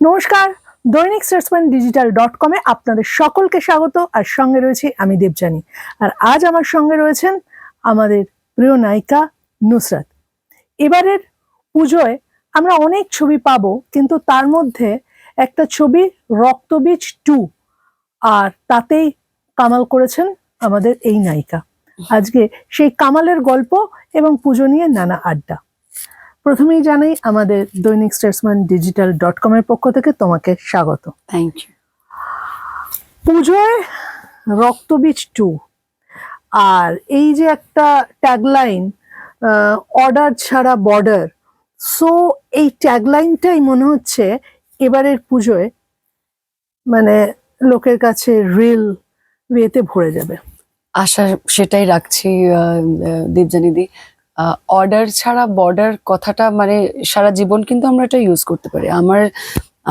নমস্কার, দৈনিক Statesman digital dot কমে আপনাদের সকলকে স্বাগত, আর সঙ্গে রয়েছে আমি দেবজানী আর আজ আমার সঙ্গে রয়েছেন আমাদের প্রিয় নায়িকা নুসরাত। এবারের পুজোয় আমরা অনেক ছবি পাবো, কিন্তু তার মধ্যে একটা ছবি রক্তবীজ টু, আর তাতেই কামাল করেছেন আমাদের এই নায়িকা। আজকে সেই কামালের গল্প এবং পুজো নিয়ে নানা আড্ডা। প্রথমেই জানাই আমাদের দৈনিক স্টেটসম্যান ডিজিটাল ডট কমের পক্ষ থেকে তোমাকে স্বাগত। থ্যাংক ইউ পুজোয় রক্তবীজ টু। আর এই যে একটা ট্যাগলাইন অর্ডার ছাড়া বর্ডার সো এই ট্যাগলাইনটাই মনে হচ্ছে এবারের পুজোয় মানে লোকের কাছে রিল ওয়েতে ভরে যাবে। আশা সেটাই রাখছি দেবজানিদি অর্ডার ছাড়া বর্ডার কথাটা মানে সারা জীবন কিন্তু আমরা এটা ইউজ করতে পারি। আমার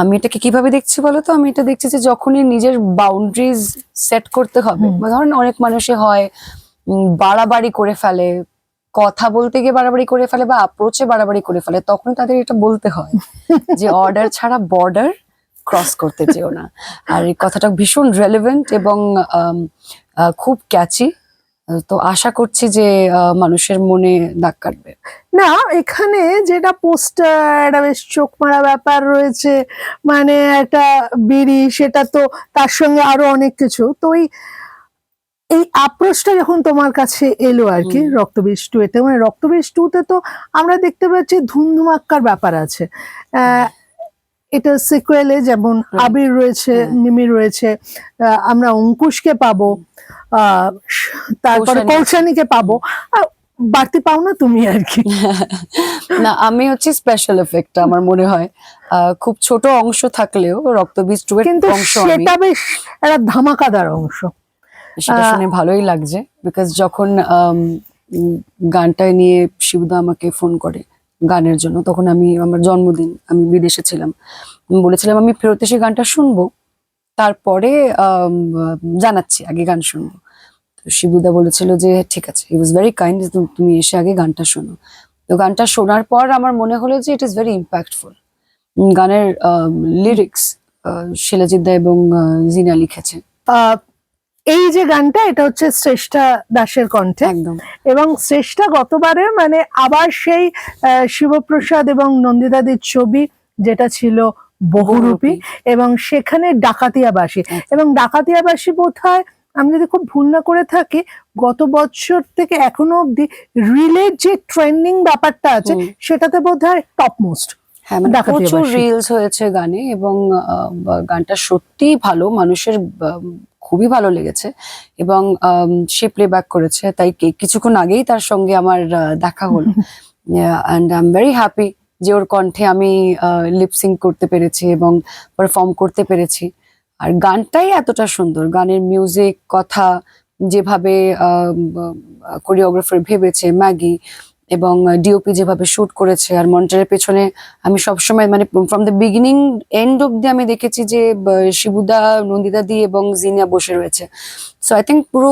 আমি এটাকে কীভাবে দেখছি বলো তো? আমি এটা দেখছি যে যখনই নিজের বাউন্ডারিজ সেট করতে হবে। ধরেন অনেক মানুষে হয় বাড়াবাড়ি করে ফেলে কথা বলতে গিয়ে বাড়াবাড়ি করে ফেলে বা অ্যাপ্রোচে বাড়াবাড়ি করে ফেলে তখন তাদের এটা বলতে হয় যে অর্ডার ছাড়া বর্ডার ক্রস করতে যেও না। আর এই কথাটা ভীষণ রেলেভেন্ট এবং খুব ক্যাচি তো আশা করছি যে মানুষের মনে দাগ কাটবে। না এখানে যেটা পোস্টার একটা বেশ চোখ মারা ব্যাপার রয়েছে মানে একটা বিড়ি সেটা তো তার সঙ্গে আরও অনেক কিছু। তো এই এই আপ্রোচটা যখন তোমার কাছে এলো আর কি। রক্তবীজ টু এতে মানে রক্তবীজ টু তে তো আমরা দেখতে পাচ্ছি ধুমধুমাক্কার ব্যাপার আছে। আহ, এটা সিকুয়েলে যেমন আবির রয়েছে। মিমি রয়েছে আমরা অঙ্কুশকে পাবো তারপরে কৌশানী। কৌশানীকে পাবো। বাড়তি পাও না তুমি আর কি। না আমি হচ্ছে স্পেশাল এফেক্ট আমার মনে হয়। আহ, খুব ছোট অংশ থাকলেও রক্তবীজ টু কিন্তু সেটা বেশ একটা ধামাকাদার অংশ। সেটা শুনে ভালোই লাগছে বিকজ যখন গানটা নিয়ে শিবদা আমাকে ফোন করে গানের জন্য। তখন আমি আমার জন্মদিন, আমি বিদেশে ছিলাম। বলেছিলাম, আমি ফেরত এসে গানটা শুনব। তারপরে জানাচ্ছি, আগে গান শুনব। তো শিবুদা বলেছিল যে, ঠিক আছে ই ওয়াজ ভেরি কাইন্ড তুমি এসে আগে গানটা শোনো। তো গানটা শোনার পর আমার মনে হলো যে ইট ইজ ভেরি ইম্প্যাক্টফুল গানের লিরিক্স শিলাজিৎ দা এবং জিনা লিখেছে। এই যে গানটা এটা হচ্ছে শ্রেষ্ঠা দাসের কণ্ঠে। একদম। এবং শ্রেষ্ঠা গতবারে মানে আবার সেই শিবপ্রসাদ এবং নন্দিতাদির ছবি যেটা ছিল বহুরূপী এবং সেখানে ডাকাতিয়াবাসী। এবং ডাকাতিয়াবাসী বোধ হয় আমি যদি খুব ভুল না করে থাকি গত বছর থেকে এখনও অব্দি রিলের যে ট্রেন্ডিং ব্যাপারটা আছে সেটাতে বোধ হয় টপ মোস্ট হ্যাঁ মানে প্রচুর রিলস হয়েছে গানে এবং গানটা সত্যিই ভালো। মানুষের খুবই ভালো লেগেছে এবং সে প্লেব্যাক করেছে। তাই কিছুক্ষণ আগেই তার সঙ্গে আমার দেখা হলো। And I am very happy যে ওর কণ্ঠে আমি লিপসিং করতে পেরেছি এবং পারফর্ম করতে পেরেছি। আর গানটাই এতটা সুন্দর। গানের মিউজিক কথা যেভাবে কোরিওগ্রাফার ভেবেছে ম্যাগি এবং ডিওপি যেভাবে শুট করেছে আর মনিটরের পেছনে আমি সবসময় মানে from the beginning end of অব্দি আমি দেখেছি যে শিবুদা, নন্দিতা দি এবং জিনিয়া বসে রয়েছে। সো আই থিঙ্ক পুরো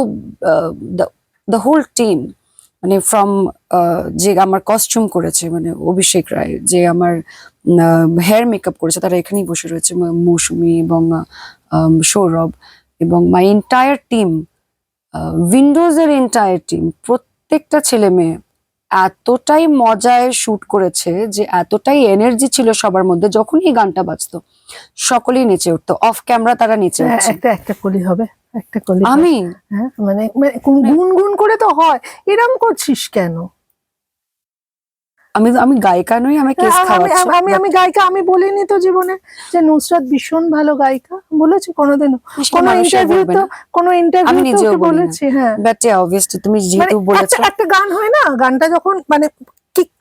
দ্য হোল টিম মানে ফ্রম যে আমার কস্টিউম করেছে মানে অভিষেক রায়, যে আমার হেয়ার মেকআপ করেছে, তারা এখানেই বসে রয়েছে মৌসুমী এবং সৌরভ এবং মাই এন্টায়ার টিম উইন্ডোজ এর এন্টায়ার টিম প্রত্যেকটা ছেলে মেয়ে এতটাই মজায় শুট করেছে যে এতটাই এনার্জি ছিল সবার মধ্যে যখন এই গানটা বাজতো সকলেই নেচে উঠতো। অফ ক্যামেরা তারা নেচে হ্যাঁ, একটা একটা কলি হবে একটা কলি আমি? হ্যাঁ মানে মানে গুনগুন করে তো হয় এরম করছিস কেন? আমি আমি গায়িকা নই আমি কেস আমি- আমি খাওয়াচ্ছি। আমি আমি গায়িকা আমি বলিনি তো জীবনে যে নুসরাত ভীষণ ভালো গায়িকা। বলেছি কোনোদিনও। সেটা কোনো ইন্টারভিউ তো। কোনো আমি ইন্টারভিউ নিজেও তো বলি না। বলেছি হ্যাঁ। বাট অবভিয়াসলি তুমি মানে যেহেতু বলেছ। একটা একটা গান হয় না? গানটা যখন মানে কিক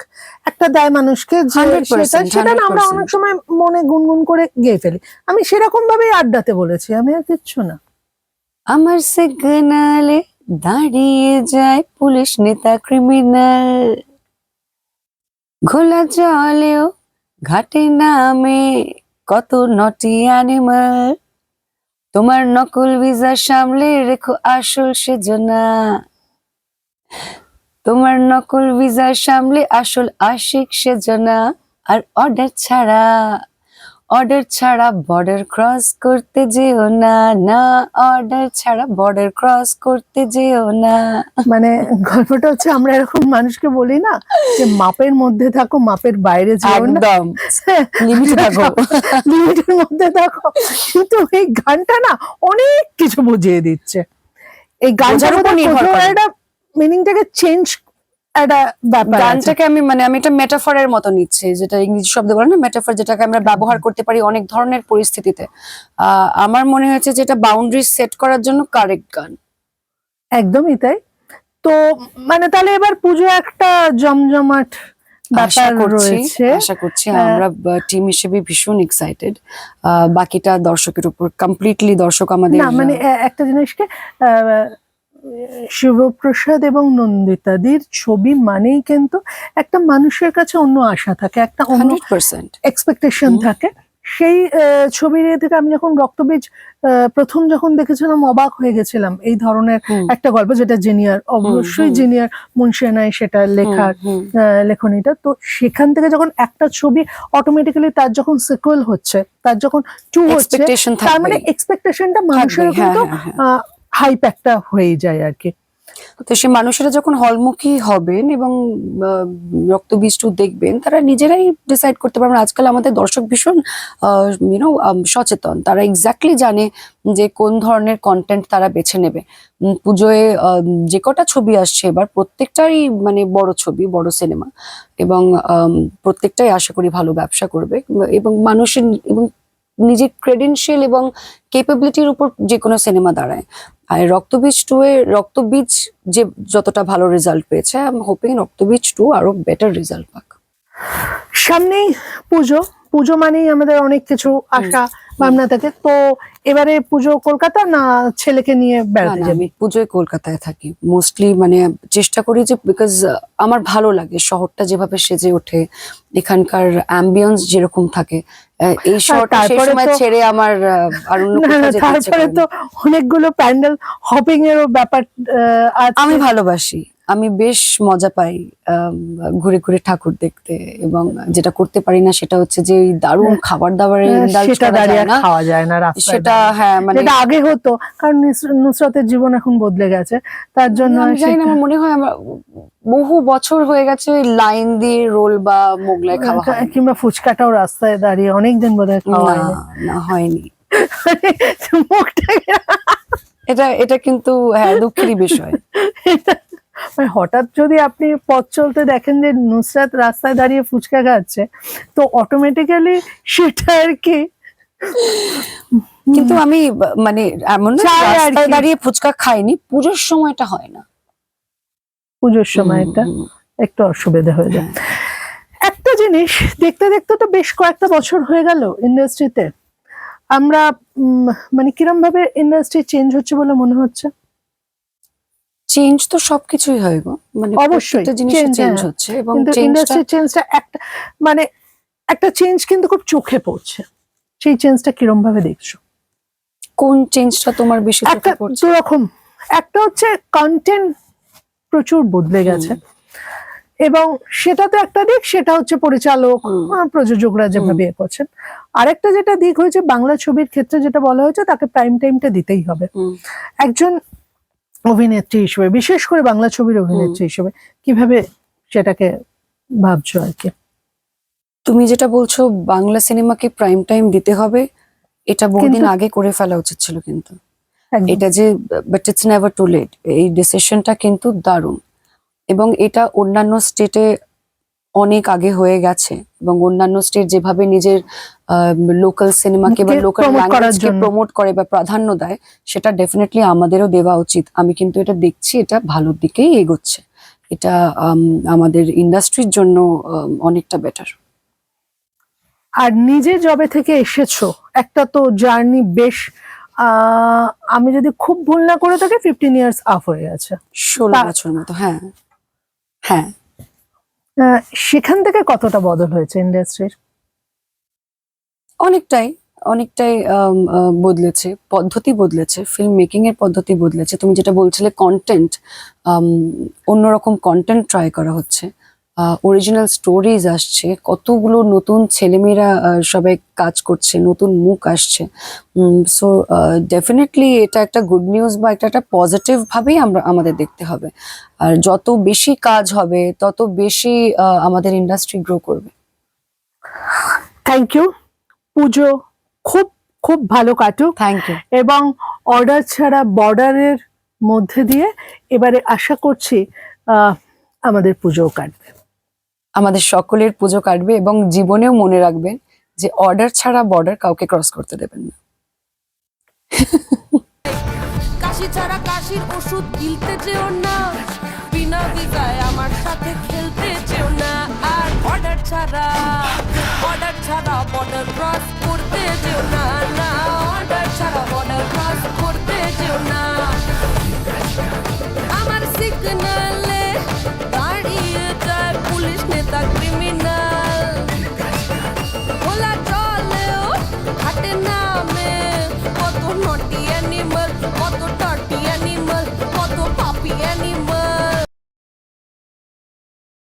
একটা দেয় মানুষকে যে সেটা সেটা আমরা অনেক সময় মনে গুনগুন করে গেয়ে ফেলি। আমি সেরকম ভাবেই আড্ডাতে বলেছি আমি আর কিচ্ছু না। আমার সিগনালে দাঁড়িয়ে যায় পুলিশ নেতা ক্রিমিনাল ঘোলা জলেও ঘাটে নামে কত নটি অ্যানিমাল তোমার নকল ভিসা সামলে রেখো আসল সেজনা। তোমার নকল ভিসা সামলে আসল আশিক সেজনা। আর অর্ডার ছাড়া অর্ডার ছাড়া বর্ডার ক্রস করতে যেও না না অর্ডার ছাড়া বর্ডার ক্রস করতে যেও না। মানে গল্পটা হচ্ছে আমরা এরকম মানুষকে বলি না যে মাপের মধ্যে থাকো মাপের বাইরে যেও না। একদম। লিমিটে থাকো। লিমিটের মধ্যে থাকো। কিন্তু এই গানটা না অনেক কিছু বুঝিয়ে দিচ্ছে। এই গানটার উপর নির্ভর করে। মিনিংটাকে চেঞ্জ একটা ব্যাপার। গানটাকে আমি মানে আমি একটা মেটাফারের মতো নিচ্ছি যেটা ইংরেজি শব্দ বলে না মেটাফার যেটাকে আমরা ব্যবহার করতে পারি অনেক ধরনের পরিস্থিতিতে। আমার মনে হয়েছে যেটা বাউন্ডারি সেট করার জন্য কারেক্ট গান। একদমই তাই। তো মানে তাহলে এবার পুজো একটা জমজমাট ব্যাপার করছি রয়েছে। আশা করছি হ্যাঁ। আমরা টিম হিসেবে ভীষণ এক্সাইটেড বাকিটা দর্শকের উপর কমপ্লিটলি দর্শক আমাদের না মানে একটা জিনিসকে আহ, শিবপ্রসাদ এবং নন্দিতাদির ছবি মানেই কিন্তু একটা মানুষের কাছে অন্য আশা থাকে একটা অন্য এক্সপেকটেশন থাকে। সেই ছবির থেকে আমি যখন রক্তবীজ প্রথম যখন দেখেছিলাম অবাক হয়ে গেছিলাম এই ধরনের একটা গল্প যেটা জিনিয়ার অবশ্যই জিনিয়ার মুন্সেনাই সেটা লেখার লেখনীটা। তো সেখান থেকে যখন একটা ছবি অটোমেটিক্যালি তার যখন সিকুয়েল হচ্ছে তার যখন টু হচ্ছে তার মানে এক্সপেকটেশনটা মানুষের হ্যাঁ কিন্তু হ্যাঁ হ্যাঁ। হাইপ একটা হয়ে যায় আর কি। তো সে মানুষেরা যখন হলমুখী হবেন এবং আহ, রক্তবীজটু দেখবেন তারা নিজেরাই ডিসাইড করতে পারবেন। আজকাল আমাদের দর্শক ভীষণ ইউনো সচেতন। তারা এক্স্যাক্টলি জানে যে কোন ধরনের কন্টেন্ট তারা বেছে নেবে। পুজোয় যে কটা ছবি আসছে এবার প্রত্যেকটাই মানে বড় ছবি বড় সিনেমা এবং প্রত্যেকটাই আশা করি ভালো ব্যবসা করবে। এবং মানুষের এবং নিজের ক্রেডেনশিয়াল এবং কেপেবিলিটির উপর যে কোনো সিনেমা দাঁড়ায়। আর রক্তবীজ টু এর রক্তবীজ যে যতটা ভালো রেজাল্ট পেয়েছে I am hoping Raktabeej two আরও বেটার রেজাল্ট পাক। সামনেই পুজো। পুজো মানেই আমাদের অনেক কিছু আশা ভাবনা থাকে। তো এবারে পুজো কলকাতা না ছেলেকে নিয়ে বেড়াতে যাবে? আমি পুজোয় কলকাতায় থাকি। মোস্টলি মানে চেষ্টা করি যে বিকজ আমার ভালো লাগে শহরটা যেভাবে সেজে ওঠে এখানকার অ্যাম্বিয়েন্স যেরকম থাকে। এই শহরটা সেই সময় ছেড়ে আমার আর অন্য তারপরে তো অনেকগুলো প্যান্ডেল হপিং এরও ব্যাপার আমি ভালোবাসি। আমি বেশ মজা পাই ঘুরে ঘুরে ঠাকুর দেখতে এবং যেটা করতে পারি না সেটা হচ্ছে যে দারুণ খাবার দাবারের আহ, সেটা দাঁড়িয়ে খাওয়া যায় না সেটা হ্যাঁ মানে যেটা আগে হতো কারণ নুসরতের জীবন এখন বদলে গেছে তার জন্য জানি না আমার মনে হয় আমার বহু বছর হয়ে গেছে ওই লাইন দিয়ে রোল বা মোগলাই খাওয়া হয় কিংবা ফুচকাটাও রাস্তায় দাঁড়িয়ে অনেকদিন বোধহয় খাওয়া না হয়নি। মুখটা এটা এটা কিন্তু হ্যাঁ দুঃখেরই বিষয়। মানে হঠাৎ যদি আপনি পথ চলতে দেখেন যে নুসরাত রাস্তায় দাঁড়িয়ে ফুচকা খাচ্ছে তো অটোমেটিক্যালি সেটা আর কি কিন্তু আমি মানে এমন রাস্তায় দাঁড়িয়ে ফুচকা খাইনি পুজোর সময়টা হয় না। পুজোর সময় এটা হুম, হুম, একটু অসুবিধা হয়ে যায়। হ্যাঁ। একটা জিনিস দেখতে দেখতে তো বেশ কয়েকটা বছর হয়ে গেল ইন্ডাস্ট্রিতে আমরা মানে কিরম ভাবে ইন্ডাস্ট্রি চেঞ্জ হচ্ছে বলে মনে হচ্ছে? চেঞ্জ তো সবকিছুই হয় গো। মানে অবশ্যই, জিনিস চেঞ্জ হ্যাঁ। হচ্ছে এবং ইন্ডাস্ট্রি চেঞ্জটা একটা মানে একটা চেঞ্জ কিন্তু খুব চোখে পড়ছে। সেই চেঞ্জটা কিরম ভাবে দেখছ? কোন চেঞ্জটা তোমার বেশি একটা চোখে পড়ছে? দু রকম একটা হচ্ছে কন্টেন্ট প্রচুর বদলে গেছে। এবং সেটা তো একটা দিক সেটা হচ্ছে পরিচালক প্রযোজকরা যেভাবে এ করছেন। আরেকটা যেটা দিক হয়েছে বাংলা ছবির ক্ষেত্রে যেটা বলা হয়েছে তাকে প্রাইম টাইমটা দিতেই হবে। একজন অভিনেত্রী হিসেবে বিশেষ করে বাংলা ছবির অভিনেত্রী হিসেবে কীভাবে সেটাকে ভাবছ আর কি? তুমি যেটা বলছো বাংলা সিনেমাকে প্রাইম টাইম দিতে হবে এটা বহুদিন আগে করে ফেলা উচিত ছিল কিন্তু। এটা যে but it's never too late এই ডিসিশনটা কিন্তু দারুণ। এবং এটা অন্যান্য স্টেটে অনেক আগে হয়ে গেছে এবং অন্যান্য স্টেট যেভাবে নিজের লোকাল সিনেমাকে বা লোকাল ল্যাঙ্গুয়েজকে প্রমোট করে বা প্রাধান্য দেয় সেটা ডেফিনেটলি আমাদেরও দেওয়া উচিত। আমি কিন্তু এটা দেখছি এটা ভালোর দিকেই এগোচ্ছে। এটা আম, আমাদের ইন্ডাস্ট্রির জন্য অনেকটা বেটার আর নিজে জবে থেকে এসেছ একটা তো জার্নি বেশ আমি যদি খুব ভুল না করে থাকি ফিফটিন ইয়ার্স আপ হয়ে গেছে। ষোলো বছর মতো হ্যাঁ। হ্যাঁ। সেখান থেকে কতটা বদল হয়েছে ইন্ডাস্ট্রির অনেকটাই অনেকটাই বদলেছে, পদ্ধতি বদলেছে ফিল্ম মেকিং এর পদ্ধতি বদলেছে। তুমি যেটা বলছিলে কন্টেন্ট অন্যরকম কন্টেন্ট ট্রাই করা হচ্ছে। অরিজিনাল স্টোরিজ আসছে কতগুলো নতুন ছেলেমেয়েরা সবাই কাজ করছে নতুন মুখ আসছে। সো ডেফিনেটলি এটা একটা গুড নিউজ বা এটা একটা পজিটিভ ভাবেই আমরা আমাদের দেখতে হবে। আর যত বেশি কাজ হবে তত বেশি আমাদের ইন্ডাস্ট্রি গ্রো করবে। থ্যাংক ইউ পুজো খুব খুব ভালো কাটুক। থ্যাংক ইউ এবং অর্ডার ছাড়া বর্ডারের মধ্যে দিয়ে এবারে আশা করছি আমাদের পুজোও কাটবে। আমাদের সকলের পুজো কাটবে এবং জীবনেও মনে রাখবেন যে অর্ডার ছাড়া বর্ডার কাউকে ক্রস করতে দেবেন না। কাশি ছাড়া কাশির ওষুধ গিলতে চেও না। বিনা বিদায় আমার সাথে খেলতে চেও না। আর অর্ডার ছাড়া অর্ডার ছাড়া বর্ডার ক্রস করতে চেও না। না অর্ডার ছাড়া বর্ডার ক্রস করতে চেও না।